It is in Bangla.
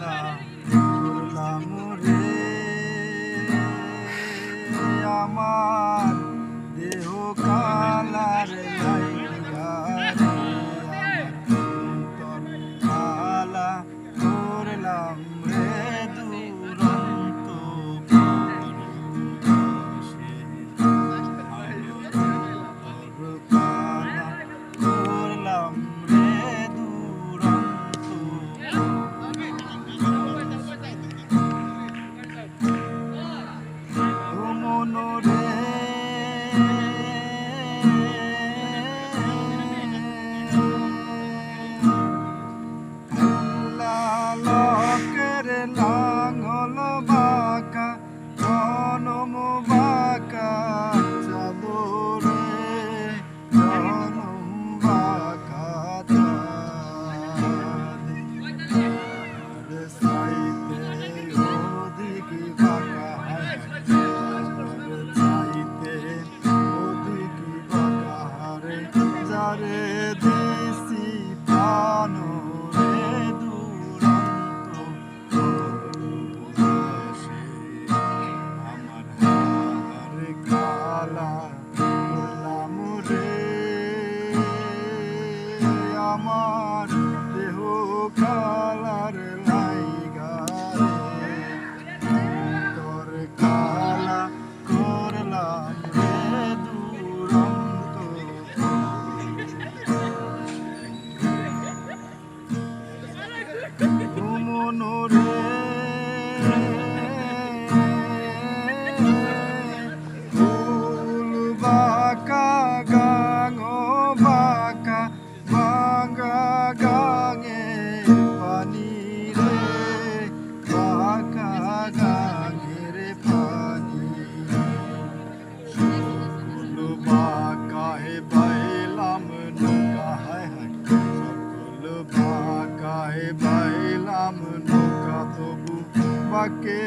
Allah. লাঙল বাঁকা জনম বাঁকা। কালা করলাম রে আমার দেহ কালার বাঁকা গাঙ বাঁকা ভাঙা গাঙে পানি রে বাঁকা গাঙের পানি। সকল বাঁকায় বাইলাম, নৌকা হায় হায়। সকল বাঁকায় বাইলাম, নৌকা তবু বাকে